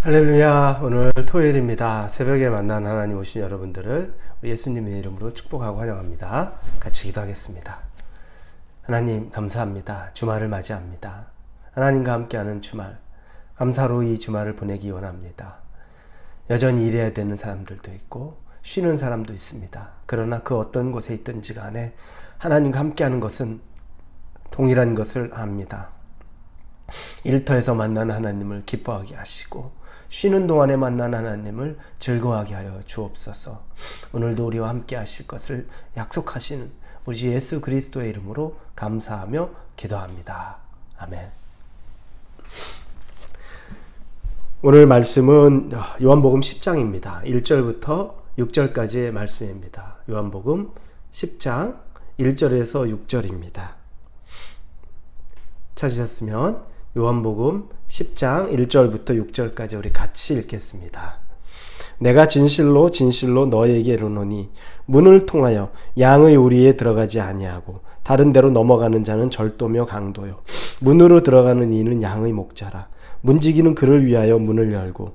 할렐루야. 오늘 토요일입니다. 새벽에 만난 하나님 오신 여러분들을 예수님의 이름으로 축복하고 환영합니다. 같이 기도하겠습니다. 하나님 감사합니다. 주말을 맞이합니다. 하나님과 함께하는 주말. 감사로 이 주말을 보내기 원합니다. 여전히 일해야 되는 사람들도 있고 쉬는 사람도 있습니다. 그러나 그 어떤 곳에 있든지 간에 하나님과 함께하는 것은 동일한 것을 압니다. 일터에서 만난 하나님을 기뻐하게 하시고 쉬는 동안에 만난 하나님을 즐거워하게 하여 주옵소서. 오늘도 우리와 함께 하실 것을 약속하시는 우리 주 예수 그리스도의 이름으로 감사하며 기도합니다. 아멘. 오늘 말씀은 요한복음 10장입니다. 1절부터 6절까지의 말씀입니다. 요한복음 10장 1절에서 6절입니다. 찾으셨으면 요한복음 10장 1절부터 6절까지 우리 같이 읽겠습니다. 내가 진실로 진실로 너에게 이르노니 문을 통하여 양의 우리에 들어가지 아니하고 다른 데로 넘어가는 자는 절도며 강도요 문으로 들어가는 이는 양의 목자라 문지기는 그를 위하여 문을 열고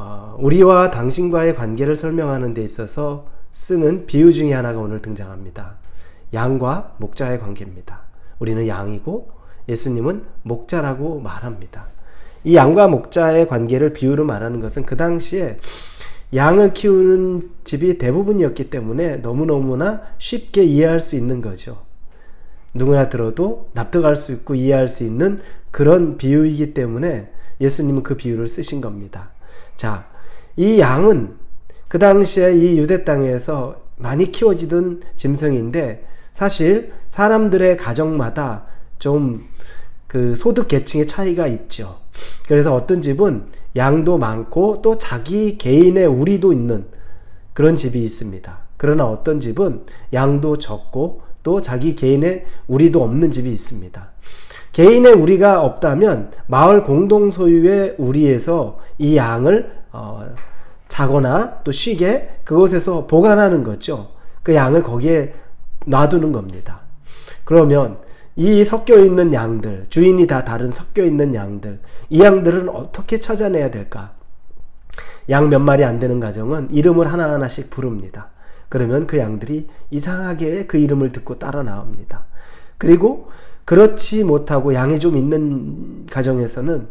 어, 우리와 당신과의 관계를 설명하는 데 있어서 쓰는 비유 중에 하나가 오늘 등장합니다. 양과 목자의 관계입니다. 우리는 양이고 예수님은 목자라고 말합니다. 이 양과 목자의 관계를 비유로 말하는 것은 그 당시에 양을 키우는 집이 대부분이었기 때문에 너무너무나 쉽게 이해할 수 있는 거죠. 누구나 들어도 납득할 수 있고 이해할 수 있는 그런 비유이기 때문에 예수님은 그 비유를 쓰신 겁니다. 자, 이 양은 그 당시에 이 유대 땅에서 많이 키워지던 짐승인데 사실 사람들의 가정마다 좀 그 소득 계층의 차이가 있죠. 그래서 어떤 집은 양도 많고 또 자기 개인의 우리도 있는 그런 집이 있습니다. 그러나 어떤 집은 양도 적고 또 자기 개인의 우리도 없는 집이 있습니다. 개인의 우리가 없다면 마을 공동 소유의 우리에서 이 양을 어, 자거나 또 쉬게 그곳에서 보관하는 거죠. 그 양을 거기에 놔두는 겁니다. 그러면 이 섞여 있는 양들, 주인이 다 다른 섞여 있는 양들, 이 양들은 어떻게 찾아내야 될까? 양 몇 마리 안 되는 가정은 이름을 하나하나씩 부릅니다. 그러면 그 양들이 이상하게 그 이름을 듣고 따라 나옵니다. 그리고 그렇지 못하고 양이 좀 있는 가정에서는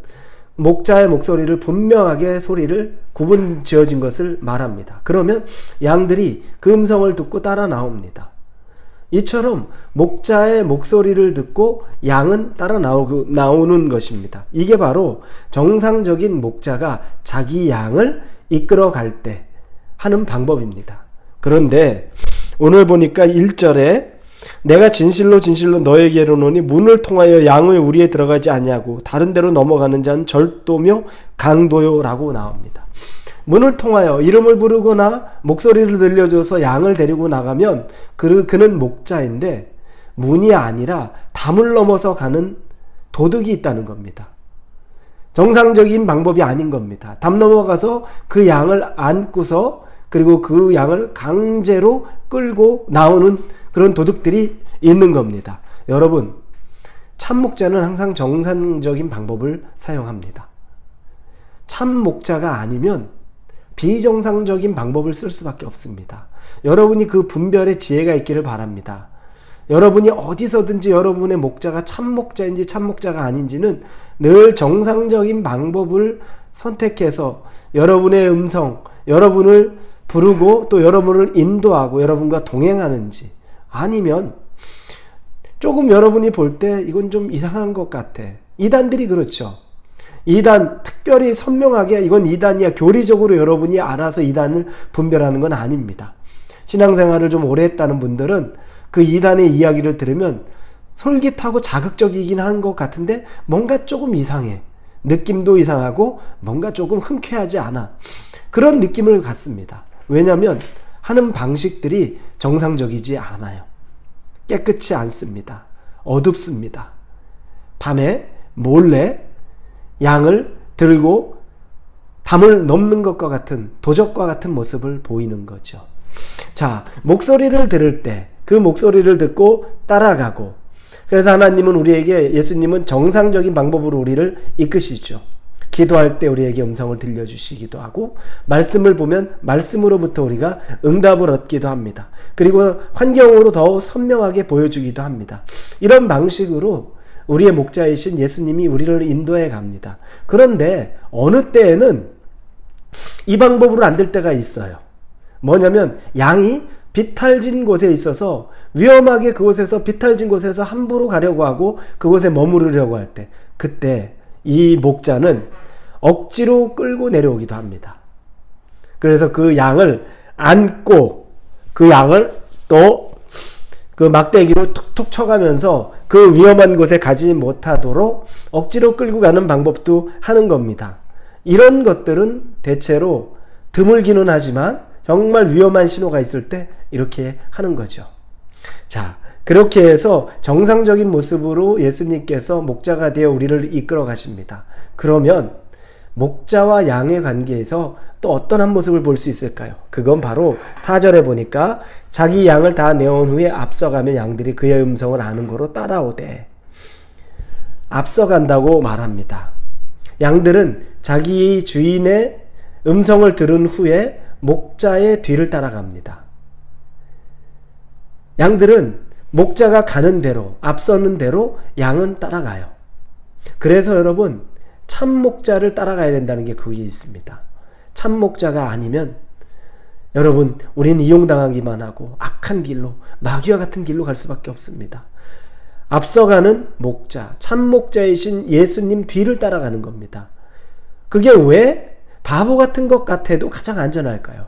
목자의 목소리를 분명하게 소리를 구분 지어진 것을 말합니다. 그러면 양들이 그 음성을 듣고 따라 나옵니다. 이처럼 목자의 목소리를 듣고 양은 따라 나오고, 나오는 것입니다. 이게 바로 정상적인 목자가 자기 양을 이끌어 갈 때 하는 방법입니다. 그런데 오늘 보니까 1절에 내가 진실로 진실로 너에게 이르노니 문을 통하여 양의 우리에 들어가지 아니하고 다른 데로 넘어가는 자는 절도며 강도요라고 나옵니다. 문을 통하여 이름을 부르거나 목소리를 들려줘서 양을 데리고 나가면 그, 그는 목자인데 문이 아니라 담을 넘어서 가는 도둑이 있다는 겁니다. 정상적인 방법이 아닌 겁니다. 담 넘어가서 그 양을 안고서 그리고 그 양을 강제로 끌고 나오는 그런 도둑들이 있는 겁니다. 여러분, 참목자는 항상 정상적인 방법을 사용합니다. 참목자가 아니면 비정상적인 방법을 쓸 수밖에 없습니다. 여러분이 그 분별의 지혜가 있기를 바랍니다. 여러분이 어디서든지 여러분의 목자가 참목자인지 참목자가 아닌지는 늘 정상적인 방법을 선택해서 여러분의 음성, 여러분을 부르고 또 여러분을 인도하고 여러분과 동행하는지 아니면 조금 여러분이 볼 때 이건 좀 이상한 것 같아. 이단들이 그렇죠. 이단 특별히 선명하게 이건 이단이야 교리적으로 여러분이 알아서 이단을 분별하는 건 아닙니다. 신앙생활을 좀 오래 했다는 분들은 그 이단의 이야기를 들으면 솔깃하고 자극적이긴 한 것 같은데 뭔가 조금 이상해. 느낌도 이상하고 뭔가 조금 흔쾌하지 않아. 그런 느낌을 갖습니다. 왜냐하면 하는 방식들이 정상적이지 않아요. 깨끗이 않습니다. 어둡습니다. 밤에 몰래 양을 들고 담을 넘는 것과 같은 도적과 같은 모습을 보이는 거죠. 자, 목소리를 들을 때 그 목소리를 듣고 따라가고 그래서 하나님은 우리에게 예수님은 정상적인 방법으로 우리를 이끄시죠. 기도할 때 우리에게 음성을 들려주시기도 하고 말씀을 보면 말씀으로부터 우리가 응답을 얻기도 합니다. 그리고 환경으로 더 선명하게 보여주기도 합니다. 이런 방식으로 우리의 목자이신 예수님이 우리를 인도해 갑니다. 그런데 어느 때에는 이 방법으로 안 될 때가 있어요. 뭐냐면 양이 비탈진 곳에 있어서 위험하게 그곳에서 비탈진 곳에서 함부로 가려고 하고 그곳에 머무르려고 할 때 그때 이 목자는 억지로 끌고 내려오기도 합니다. 그래서 그 양을 안고 그 양을 또 그 막대기로 툭툭 쳐가면서 그 위험한 곳에 가지 못하도록 억지로 끌고 가는 방법도 하는 겁니다. 이런 것들은 대체로 드물기는 하지만 정말 위험한 신호가 있을 때 이렇게 하는 거죠. 자, 그렇게 해서 정상적인 모습으로 예수님께서 목자가 되어 우리를 이끌어 가십니다. 그러면 목자와 양의 관계에서 또 어떤 한 모습을 볼 수 있을까요? 그건 바로 4절에 보니까 자기 양을 다 내온 후에 앞서가면 양들이 그의 음성을 아는 거로 따라오되 앞서간다고 말합니다. 양들은 자기 주인의 음성을 들은 후에 목자의 뒤를 따라갑니다. 양들은 목자가 가는 대로, 앞서는 대로 양은 따라가요. 그래서 여러분, 참 목자를 따라가야 된다는 게 그게 있습니다. 참 목자가 아니면 여러분, 우리는 이용당하기만 하고 악한 길로, 마귀와 같은 길로 갈 수밖에 없습니다. 앞서가는 목자, 참 목자이신 예수님 뒤를 따라가는 겁니다. 그게 왜 바보 같은 것 같아도 가장 안전할까요?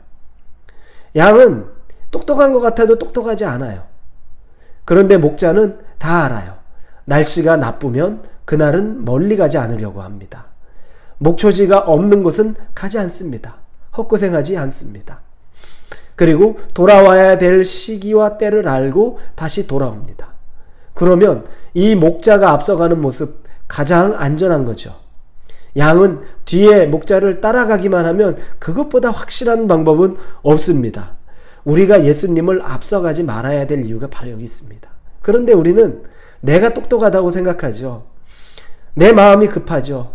양은 똑똑한 것 같아도 똑똑하지 않아요. 그런데 목자는 다 알아요. 날씨가 나쁘면 그날은 멀리 가지 않으려고 합니다. 목초지가 없는 곳은 가지 않습니다. 헛고생하지 않습니다. 그리고 돌아와야 될 시기와 때를 알고 다시 돌아옵니다. 그러면 이 목자가 앞서가는 모습 가장 안전한 거죠. 양은 뒤에 목자를 따라가기만 하면 그것보다 확실한 방법은 없습니다. 우리가 예수님을 앞서가지 말아야 될 이유가 바로 여기 있습니다. 그런데 우리는 내가 똑똑하다고 생각하죠. 내 마음이 급하죠.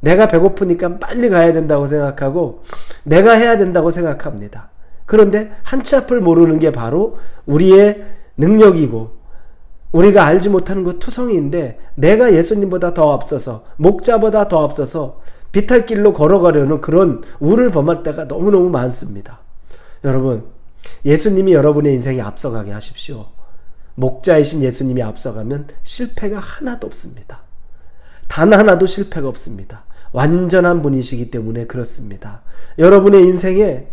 내가 배고프니까 빨리 가야 된다고 생각하고 내가 해야 된다고 생각합니다. 그런데 한치 앞을 모르는 게 바로 우리의 능력이고 우리가 알지 못하는 그 투성이인데 내가 예수님보다 더 앞서서 목자보다 더 앞서서 비탈길로 걸어가려는 그런 우를 범할 때가 너무너무 많습니다. 여러분 예수님이 여러분의 인생에 앞서가게 하십시오. 목자이신 예수님이 앞서가면 실패가 하나도 없습니다. 단 하나도 실패가 없습니다. 완전한 분이시기 때문에 그렇습니다. 여러분의 인생에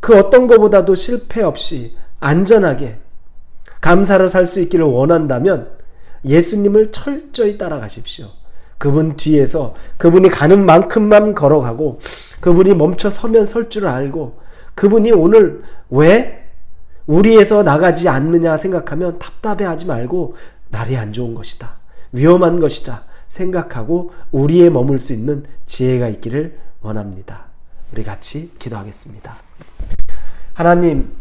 그 어떤 것보다도 실패 없이 안전하게 감사로 살 수 있기를 원한다면 예수님을 철저히 따라가십시오. 그분 뒤에서 그분이 가는 만큼만 걸어가고 그분이 멈춰 서면 설 줄 알고 그분이 오늘 왜 우리에서 나가지 않느냐 생각하면 답답해 하지 말고 날이 안 좋은 것이다. 위험한 것이다. 생각하고 우리에 머물 수 있는 지혜가 있기를 원합니다. 우리 같이 기도하겠습니다. 하나님,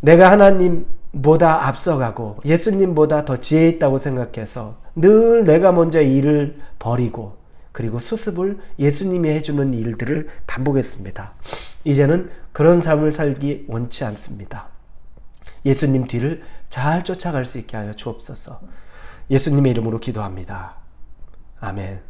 내가 하나님보다 앞서가고 예수님보다 더 지혜 있다고 생각해서 늘 내가 먼저 일을 버리고 그리고 수습을 예수님이 해주는 일들을 반복했습니다. 이제는 그런 삶을 살기 원치 않습니다. 예수님 뒤를 잘 쫓아갈 수 있게 하여 주옵소서. 예수님의 이름으로 기도합니다. 아멘.